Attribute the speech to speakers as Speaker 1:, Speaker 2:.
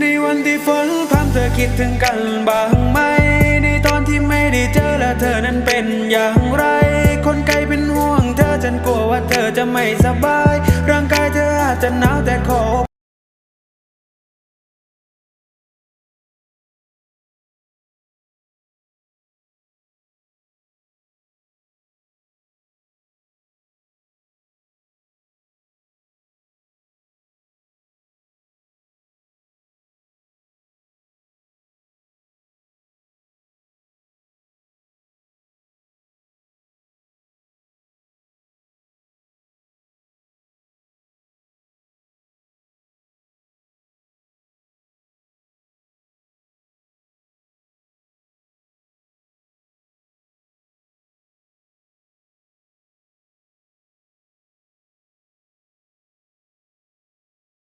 Speaker 1: ในวันที่ฝนพรำเธอคิดถึงกันบ้างไหม ในตอนที่ไม่ได้เจอและเธอนั้นเป็นอย่างไร คนไกลเป็นห่วงเธอฉันกลัวว่าเธอจะไม่สบาย ร่างกายเธออาจจะหนาวแต่ขอ